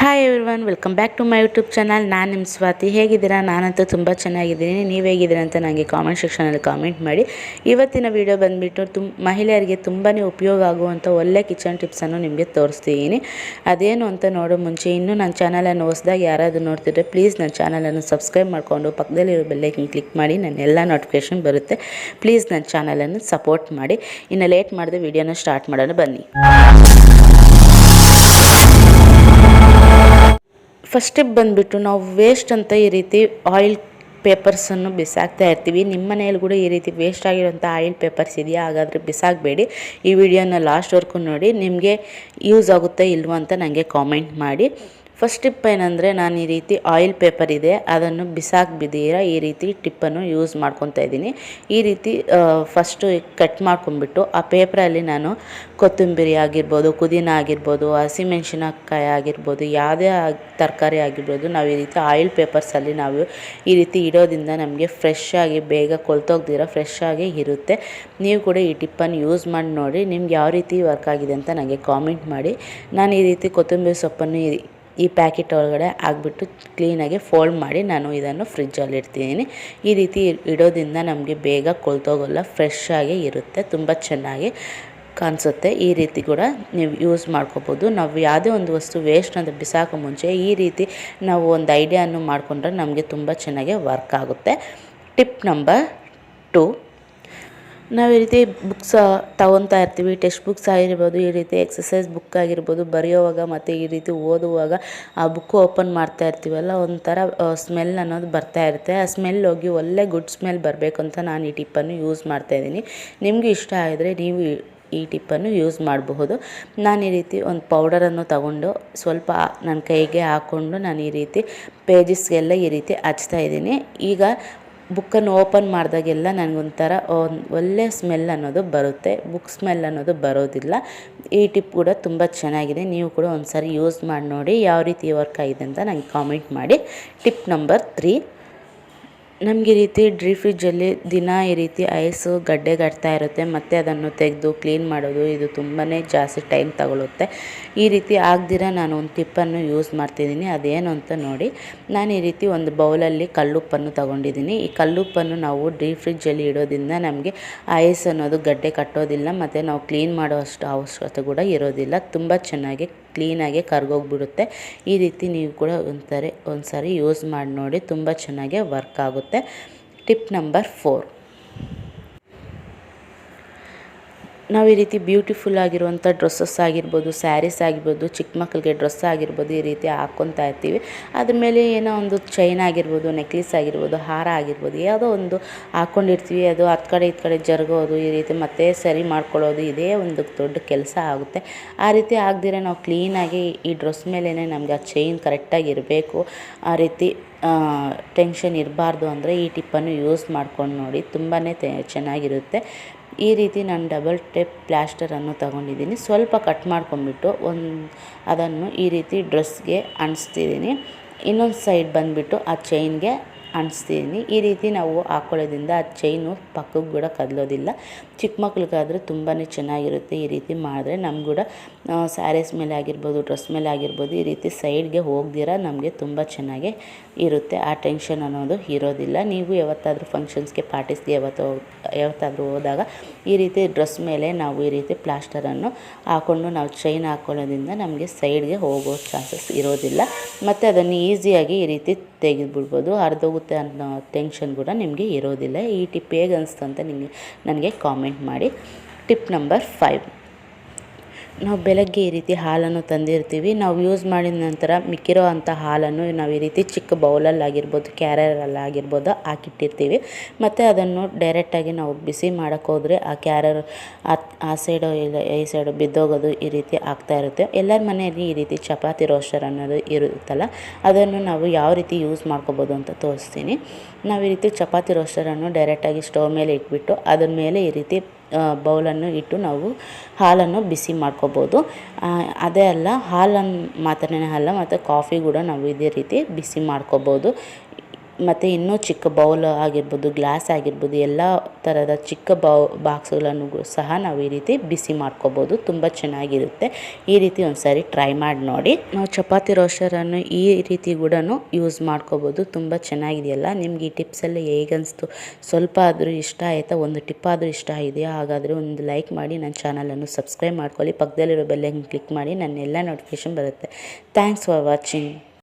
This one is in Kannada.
Hi everyone welcome back to my YouTube channel ನಾನು ನಿಮ್ಮ ಸ್ವಾತಿ. ಹೇಗಿದ್ದೀರಾ? ನಾನಂತೂ ತುಂಬ ಚೆನ್ನಾಗಿದ್ದೀನಿ. ನೀವು ಹೇಗಿದ್ದೀರಾ ಅಂತ ನನಗೆ ಕಾಮೆಂಟ್ ಸೆಕ್ಷನಲ್ಲಿ ಕಾಮೆಂಟ್ ಮಾಡಿ. ಇವತ್ತಿನ ವಿಡಿಯೋ ಬಂದುಬಿಟ್ಟು ತುಂಬ ಮಹಿಳೆಯರಿಗೆ ತುಂಬಾ ಉಪಯೋಗ ಆಗುವಂಥ ಒಳ್ಳೆ ಕಿಚನ್ ಟಿಪ್ಸನ್ನು ನಿಮಗೆ ತೋರಿಸ್ತಿದ್ದೀನಿ ಅದೇನು ಅಂತ ನೋಡೋ ಮುಂಚೆ ಇನ್ನೂ ನನ್ನ ಚಾನಲನ್ನು ಹೊಸದಾಗಿ ಯಾರಾದರೂ ನೋಡ್ತಿದ್ರೆ ಪ್ಲೀಸ್ ನನ್ನ ಚಾನಲನ್ನು ಸಬ್ಸ್ಕ್ರೈಬ್ ಮಾಡಿಕೊಂಡು ಪಕ್ಕದಲ್ಲಿರೋ ಬೆಲ್ಲೈಕನ್ ಕ್ಲಿಕ್ ಮಾಡಿ ನನ್ನ ಎಲ್ಲ ನೋಟಿಫಿಕೇಷನ್ ಬರುತ್ತೆ. ಪ್ಲೀಸ್ ನನ್ನ ಚಾನಲನ್ನು ಸಪೋರ್ಟ್ ಮಾಡಿ. ಇನ್ನು ಲೇಟ್ ಮಾಡಿದೆ ವಿಡಿಯೋನ ಸ್ಟಾರ್ಟ್ ಮಾಡೋಣ ಬನ್ನಿ. ಫಸ್ಟ್ ಸ್ಟೆಪ್ ಬಂದುಬಿಟ್ಟು ನಾವು ವೇಸ್ಟ್ ಅಂತ ಈ ರೀತಿ ಆಯಿಲ್ ಪೇಪರ್ಸನ್ನು ಬಿಸಾಕ್ತಾ ಇರ್ತೀವಿ. ನಿಮ್ಮ ಮನೆಯಲ್ಲಿ ಕೂಡ ಈ ರೀತಿ ವೇಸ್ಟ್ ಆಗಿರೋಂಥ ಆಯಿಲ್ ಪೇಪರ್ಸ್ ಇದೆಯಾ? ಹಾಗಾದರೆ ಬಿಸಾಕಬೇಡಿ. ಈ ವಿಡಿಯೋನ ಲಾಸ್ಟ್ವರೆಗೂ ನೋಡಿ, ನಿಮಗೆ ಯೂಸ್ ಆಗುತ್ತೆ ಇಲ್ವೋ ಅಂತ ನನಗೆ ಕಾಮೆಂಟ್ ಮಾಡಿ. ಫಸ್ಟ್ ಟಿಪ್ ಏನಂದರೆ ನಾನು ಈ ರೀತಿ ಆಯಿಲ್ ಪೇಪರ್ ಇದೆ, ಅದನ್ನು ಬಿಸಾಕ್ಬಿದ್ದೀರ ಈ ರೀತಿ ಟಿಪ್ಪನ್ನು ಯೂಸ್ ಮಾಡ್ಕೊತಾ ಇದ್ದೀನಿ. ಈ ರೀತಿ ಫಸ್ಟು ಕಟ್ ಮಾಡ್ಕೊಂಡ್ಬಿಟ್ಟು ಆ ಪೇಪರಲ್ಲಿ ನಾನು ಕೊತ್ತಂಬರಿ ಆಗಿರ್ಬೋದು, ಪುದೀನ ಆಗಿರ್ಬೋದು ಹಸಿಮೆಣಸಿನಕಾಯಿ ಆಗಿರ್ಬೋದು, ಯಾವುದೇ ತರಕಾರಿ ಆಗಿರ್ಬೋದು, ನಾವು ಈ ರೀತಿ ಆಯಿಲ್ ಪೇಪರ್ಸಲ್ಲಿ ನಾವು ಈ ರೀತಿ ಇಡೋದ್ರಿಂದ ನಮಗೆ ಫ್ರೆಶ್ ಆಗಿ, ಬೇಗ ಕೊಳ್ತೋಗ್ದಿರ ಫ್ರೆಶ್ ಆಗಿ ಇರುತ್ತೆ. ನೀವು ಕೂಡ ಈ ಟಿಪ್ಪನ್ನು ಯೂಸ್ ಮಾಡಿ ನೋಡಿ, ನಿಮ್ಗೆ ಯಾವ ರೀತಿ ವರ್ಕ್ ಆಗಿದೆ ಅಂತ ನನಗೆ ಕಾಮೆಂಟ್ ಮಾಡಿ. ನಾನು ಈ ರೀತಿ ಕೊತ್ತಂಬರಿ ಸೊಪ್ಪನ್ನು ಈ ಪ್ಯಾಕೆಟ್ ಒಳಗಡೆ ಹಾಕ್ಬಿಟ್ಟು ಕ್ಲೀನಾಗಿ ಫೋಲ್ಡ್ ಮಾಡಿ ನಾನು ಇದನ್ನು ಫ್ರಿಜ್ಜಲ್ಲಿ ಇಡ್ತಿದ್ದೀನಿ ಈ ರೀತಿ ಇಡೋದ್ರಿಂದ ನಮಗೆ ಬೇಗ ಕೊಳ್ತೋಗಲ್ಲ ಫ್ರೆಶ್ ಆಗಿ ಇರುತ್ತೆ, ತುಂಬ ಚೆನ್ನಾಗಿ ಕಾಣಿಸುತ್ತೆ ಈ ರೀತಿ ಕೂಡ ನೀವು ಯೂಸ್ ಮಾಡ್ಕೋಬೋದು. ನಾವು ಯಾವುದೇ ಒಂದು ವಸ್ತು ವೇಸ್ಟ್ ಅಂತ ಬಿಸಾಕೋ ಮುಂಚೆ ಈ ರೀತಿ ನಾವು ಒಂದು ಐಡಿಯಾನು ಮಾಡಿಕೊಂಡ್ರೆ ನಮಗೆ ತುಂಬ ಚೆನ್ನಾಗಿ ವರ್ಕ್ ಆಗುತ್ತೆ. ಟಿಪ್ ನಂಬರ್ ಟು ನಾವು ಈ ರೀತಿ ಬುಕ್ಸ್ ತಗೊತಾ ಇರ್ತೀವಿ. ಟೆಕ್ಸ್ಟ್ ಬುಕ್ಸ್ ಆಗಿರ್ಬೋದು, ಈ ರೀತಿ ಎಕ್ಸಸೈಸ್ ಬುಕ್ ಆಗಿರ್ಬೋದು, ಬರೆಯೋವಾಗ ಮತ್ತು ಈ ರೀತಿ ಓದುವಾಗ ಆ ಬುಕ್ ಓಪನ್ ಮಾಡ್ತಾ ಇರ್ತೀವಲ್ಲ, ಒಂಥರ ಸ್ಮೆಲ್ ಅನ್ನೋದು ಬರ್ತಾ ಇರುತ್ತೆ. ಆ ಸ್ಮೆಲ್ ಹೋಗಿ ಒಳ್ಳೆ ಗುಡ್ ಸ್ಮೆಲ್ ಬರಬೇಕು ಅಂತ ನಾನು ಈ ಟಿಪ್ಪನ್ನು ಯೂಸ್ ಮಾಡ್ತಾಯಿದ್ದೀನಿ ನಿಮಗೆ ಇಷ್ಟ ಆದರೆ ನೀವು ಈ ಟಿಪ್ಪನ್ನು ಯೂಸ್ ಮಾಡಬಹುದು. ನಾನು ಈ ರೀತಿ ಒಂದು ಪೌಡರನ್ನು ತಗೊಂಡು ಸ್ವಲ್ಪ ನನ್ನ ಕೈಗೆ ಹಾಕ್ಕೊಂಡು ನಾನು ಈ ರೀತಿ ಪೇಜಸ್ಗೆಲ್ಲ ಈ ರೀತಿ ಹಚ್ತಾ ಇದ್ದೀನಿ. ಈಗ ಬುಕ್ಕನ್ನು ಓಪನ್ ಮಾಡಿದಾಗೆಲ್ಲ ನನಗೊಂಥರ ಒಳ್ಳೆ ಸ್ಮೆಲ್ ಅನ್ನೋದು ಬರುತ್ತೆ. ಬುಕ್ ಸ್ಮೆಲ್ ಅನ್ನೋದು ಬರೋದಿಲ್ಲ. ಈ ಟಿಪ್ ಕೂಡ ತುಂಬ ಚೆನ್ನಾಗಿದೆ. ನೀವು ಕೂಡ ಒಂದು ಯೂಸ್ ಮಾಡಿ ನೋಡಿ ಯಾವ ರೀತಿ ವರ್ಕ್ ಆಗಿದೆ ಅಂತ ನನಗೆ ಕಾಮೆಂಟ್ ಮಾಡಿ. Tip number three. ನಮಗೆ ಈ ರೀತಿ ಡ್ರೀ ಫ್ರಿಜ್ಜಲ್ಲಿ ದಿನ ಈ ರೀತಿ ಐಸು ಗಡ್ಡೆಗಟ್ತಾ ಇರುತ್ತೆ, ಮತ್ತು ಅದನ್ನು ತೆಗೆದು ಕ್ಲೀನ್ ಮಾಡೋದು ಇದು ತುಂಬಾ ಜಾಸ್ತಿ ಟೈಮ್ ತಗೊಳುತ್ತೆ. ಈ ರೀತಿ ಆಗದಿರ ನಾನು ಒಂದು ಟಿಪ್ಪನ್ನು ಯೂಸ್ ಮಾಡ್ತಿದ್ದೀನಿ, ಅದೇನು ಅಂತ ನೋಡಿ. ನಾನು ಈ ರೀತಿ ಒಂದು ಬೌಲಲ್ಲಿ ಕಲ್ಲುಪ್ಪನ್ನು ತಗೊಂಡಿದ್ದೀನಿ. ಈ ಕಲ್ಲುಪ್ಪನ್ನು ನಾವು ಡ್ರೀ ಫ್ರಿಜ್ಜಲ್ಲಿ ಇಡೋದ್ರಿಂದ ನಮಗೆ ಐಸ್ ಅನ್ನೋದು ಗಡ್ಡೆ ಕಟ್ಟೋದಿಲ್ಲ, ಮತ್ತು ನಾವು ಕ್ಲೀನ್ ಮಾಡೋ ಅಷ್ಟು ಅವಶ್ಯಕತೆ ಕೂಡ ಇರೋದಿಲ್ಲ. ತುಂಬ ಚೆನ್ನಾಗಿ ಕ್ಲೀನಾಗಿ ಕರ್ಗೋಗ್ಬಿಡುತ್ತೆ. ಈ ರೀತಿ ನೀವು ಕೂಡ ಒಂದ್ಸರಿ ಒಂದು ಸಾರಿ ಯೂಸ್ ಮಾಡಿ ನೋಡಿ, ತುಂಬ ಚೆನ್ನಾಗೆ ವರ್ಕ್ ಆಗುತ್ತೆ. Tip number four. ನಾವು ಈ ರೀತಿ ಬ್ಯೂಟಿಫುಲ್ ಆಗಿರುವಂಥ ಡ್ರೆಸ್ಸಸ್ ಆಗಿರ್ಬೋದು ಸ್ಯಾರೀಸ್ ಆಗಿರ್ಬೋದು, ಚಿಕ್ಕ ಮಕ್ಕಳಿಗೆ ಡ್ರೆಸ್ ಆಗಿರ್ಬೋದು ಈ ರೀತಿ ಹಾಕ್ಕೊತಾ ಇರ್ತೀವಿ. ಅದ್ರ ಮೇಲೆ ಏನೋ ಒಂದು ಚೈನ್ ಆಗಿರ್ಬೋದು ನೆಕ್ಲೆಸ್ ಆಗಿರ್ಬೋದು, ಹಾರ ಆಗಿರ್ಬೋದು, ಯಾವುದೋ ಒಂದು ಹಾಕ್ಕೊಂಡಿರ್ತೀವಿ ಅದು ಹತ್ತು ಕಡೆ ಇತ್ತು ಕಡೆ ಜರುಗೋದು, ಈ ರೀತಿ ಮತ್ತೆ ಸರಿ ಮಾಡ್ಕೊಳ್ಳೋದು ಇದೇ ಒಂದು ದೊಡ್ಡ ಕೆಲಸ ಆಗುತ್ತೆ. ಆ ರೀತಿ ಆಗದಿರೋ ನಾವು ಕ್ಲೀನಾಗಿ ಈ ಡ್ರೆಸ್ ಮೇಲೇ ನಮಗೆ ಆ ಚೈನ್ ಕರೆಕ್ಟಾಗಿ ಇರಬೇಕು. ಆ ರೀತಿ ಟೆನ್ಷನ್ ಇರಬಾರ್ದು ಅಂದರೆ ಈ ಟಿಪ್ಪನ್ನು ಯೂಸ್ ಮಾಡ್ಕೊಂಡು ನೋಡಿ. ತುಂಬಾ ಚೆನ್ನಾಗಿರುತ್ತೆ. ಈ ರೀತಿ ನಾನು ಡಬಲ್ ಟೆಪ್ ಪ್ಲ್ಯಾಸ್ಟರನ್ನು ತಗೊಂಡಿದ್ದೀನಿ. ಸ್ವಲ್ಪ ಕಟ್ ಮಾಡ್ಕೊಂಬಿಟ್ಟು ಒಂದು ಅದನ್ನು ಈ ರೀತಿ ಡ್ರೆಸ್ಗೆ ಅಂಟಿಸ್ತಿದ್ದೀನಿ. ಇನ್ನೊಂದು ಸೈಡ್ ಬಂದುಬಿಟ್ಟು ಆ ಚೈನ್ಗೆ ಅಂಟಿಸ್ತಿದ್ದೀನಿ ಈ ರೀತಿ ನಾವು ಹಾಕ್ಕೊಳ್ಳೋದ್ರಿಂದ ಆ ಚೈನು ಪಕ್ಕಕ್ಕೆ ಕೂಡ ಕದಲೋದಿಲ್ಲ. ಚಿಕ್ಕ ಮಕ್ಳಿಗಾದರೆ ತುಂಬಾ ಚೆನ್ನಾಗಿರುತ್ತೆ ಈ ರೀತಿ ಮಾಡಿದ್ರೆ. ನಮ್ಗೆ ಕೂಡ ಸ್ಯಾರೀಸ್ ಮೇಲೆ ಆಗಿರ್ಬೋದು ಡ್ರೆಸ್ ಮೇಲೆ ಆಗಿರ್ಬೋದು ಈ ರೀತಿ ಸೈಡ್ಗೆ ಹೋಗ್ದಿರ ನಮಗೆ ತುಂಬ ಚೆನ್ನಾಗಿ ಇರುತ್ತೆ. ಆ ಟೆನ್ಷನ್ ಅನ್ನೋದು ಇರೋದಿಲ್ಲ. ನೀವು ಯಾವತ್ತಾದರೂ ಫಂಕ್ಷನ್ಸ್ಗೆ ಪಾರ್ಟೀಸ್ಗೆ ಯಾವತ್ತು, ಯಾವತ್ತಾದರೂ ಹೋದಾಗ ಈ ರೀತಿ ಡ್ರೆಸ್ ಮೇಲೆ ನಾವು ಈ ರೀತಿ ಪ್ಲಾಸ್ಟರನ್ನು ಹಾಕ್ಕೊಂಡು ನಾವು ಚೈನ್ ಹಾಕ್ಕೊಳ್ಳೋದ್ರಿಂದ ನಮಗೆ ಸೈಡ್ಗೆ ಹೋಗೋ ಚಾನ್ಸಸ್ ಇರೋದಿಲ್ಲ. ಮತ್ತು ಅದನ್ನು ಈಸಿಯಾಗಿ ಈ ರೀತಿ ತೆಗೆದುಬಿಡ್ಬೋದು. ಹರಿದೋಗುತ್ತೆ ಅನ್ನೋ ಟೆನ್ಷನ್ ಕೂಡ ನಿಮಗೆ ಇರೋದಿಲ್ಲ. ಈ ಟಿಪ್ ಹೇಗೆ ಅನಿಸ್ತು ಅಂತ ನಿಮಗೆ, ನನಗೆ ಕಾಮೆಂಟ್ ಮಾಡಿ. ಟಿಪ್ ನಂಬರ್ ಫೈವ್ ನಾವು ಬೆಳಗ್ಗೆ ಈ ರೀತಿ ಹಾಲನ್ನು ತಂದಿರ್ತೀವಿ. ನಾವು ಯೂಸ್ ಮಾಡಿದ ನಂತರ ಮಿಕ್ಕಿರೋ ಅಂಥ ಹಾಲನ್ನು ನಾವು ಈ ರೀತಿ ಚಿಕ್ಕ ಬೌಲಲ್ಲಿ ಆಗಿರ್ಬೋದು ಕ್ಯಾರರಲ್ಲಿ ಆಗಿರ್ಬೋದು ಹಾಕಿಟ್ಟಿರ್ತೀವಿ. ಮತ್ತು ಅದನ್ನು ಡೈರೆಕ್ಟಾಗಿ ನಾವು ಬಿಸಿ ಮಾಡೋಕ್ಕೆ ಹೋದರೆ ಆ ಕ್ಯಾರರ್ ಆ ಸೈಡು ಇಲ್ಲ, ಈ ಸೈಡು ಬಿದ್ದೋಗೋದು ಈ ರೀತಿ ಆಗ್ತಾ ಇರುತ್ತೆ. ಎಲ್ಲರ ಮನೆಯಲ್ಲಿ ಈ ರೀತಿ ಚಪಾತಿ ರೋಸ್ಟರ್ ಅನ್ನೋದು ಇರುತ್ತಲ್ಲ, ಅದನ್ನು ನಾವು ಯಾವ ರೀತಿ ಯೂಸ್ ಮಾಡ್ಕೋಬೋದು ಅಂತ ತೋರಿಸ್ತೀನಿ. ನಾವು ಈ ರೀತಿ ಚಪಾತಿ ರೋಸ್ಟರನ್ನು ಡೈರೆಕ್ಟಾಗಿ ಸ್ಟವ್ ಮೇಲೆ ಇಟ್ಬಿಟ್ಟು ಅದ್ರ ಮೇಲೆ ಈ ರೀತಿ ಬೌಲನ್ನು ಇಟ್ಟು ನಾವು ಹಾಲನ್ನು ಬಿಸಿ ಮಾಡ್ಕೋಬೋದು. ಅದೇ ಅಲ್ಲ ಹಾಲನ್ನು ಮಾತ್ರನೇ ಅಲ್ಲ, ಮತ್ತು ಕಾಫಿ ಕೂಡ ನಾವು ಇದೇ ರೀತಿ ಬಿಸಿ ಮಾಡ್ಕೋಬೋದು. ಮತ್ತು ಇನ್ನೂ ಚಿಕ್ಕ ಬೌಲ್ ಆಗಿರ್ಬೋದು ಗ್ಲಾಸ್ ಆಗಿರ್ಬೋದು, ಎಲ್ಲ ಥರದ ಚಿಕ್ಕ ಬೌ ಬಾಕ್ಸ್ಗಳನ್ನು ಸಹ ನಾವು ಈ ರೀತಿ ಬಿಸಿ ಮಾಡ್ಕೋಬೋದು. ತುಂಬ ಚೆನ್ನಾಗಿರುತ್ತೆ. ಈ ರೀತಿ ಒಂದು ಸಾರಿ ಟ್ರೈ ಮಾಡಿ ನೋಡಿ. ನಾವು ಚಪಾತಿ ರೋಸ್ಟರನ್ನು ಈ ರೀತಿ ಕೂಡ ಯೂಸ್ ಮಾಡ್ಕೋಬೋದು. ತುಂಬ ಚೆನ್ನಾಗಿದೆಯಲ್ಲ? ನಿಮ್ಗೆ ಈ ಟಿಪ್ಸಲ್ಲಿ ಹೇಗನ್ನಿಸ್ತು ಸ್ವಲ್ಪ ಆದರೂ ಇಷ್ಟ ಆಯಿತಾ? ಒಂದು ಟಿಪ್ ಆದರೂ ಇಷ್ಟ ಇದೆಯಾ? ಹಾಗಾದರೆ ಒಂದು ಲೈಕ್ ಮಾಡಿ, ನನ್ನ ಚಾನಲನ್ನು ಸಬ್ಸ್ಕ್ರೈಬ್ ಮಾಡ್ಕೊಳ್ಳಿ. ಪಕ್ಕದಲ್ಲಿರೋ ಬೆಲ್ಲನ್ನು ಕ್ಲಿಕ್ ಮಾಡಿ ನನ್ನ ಎಲ್ಲ ನೋಟಿಫಿಕೇಶನ್ ಬರುತ್ತೆ. Thanks for watching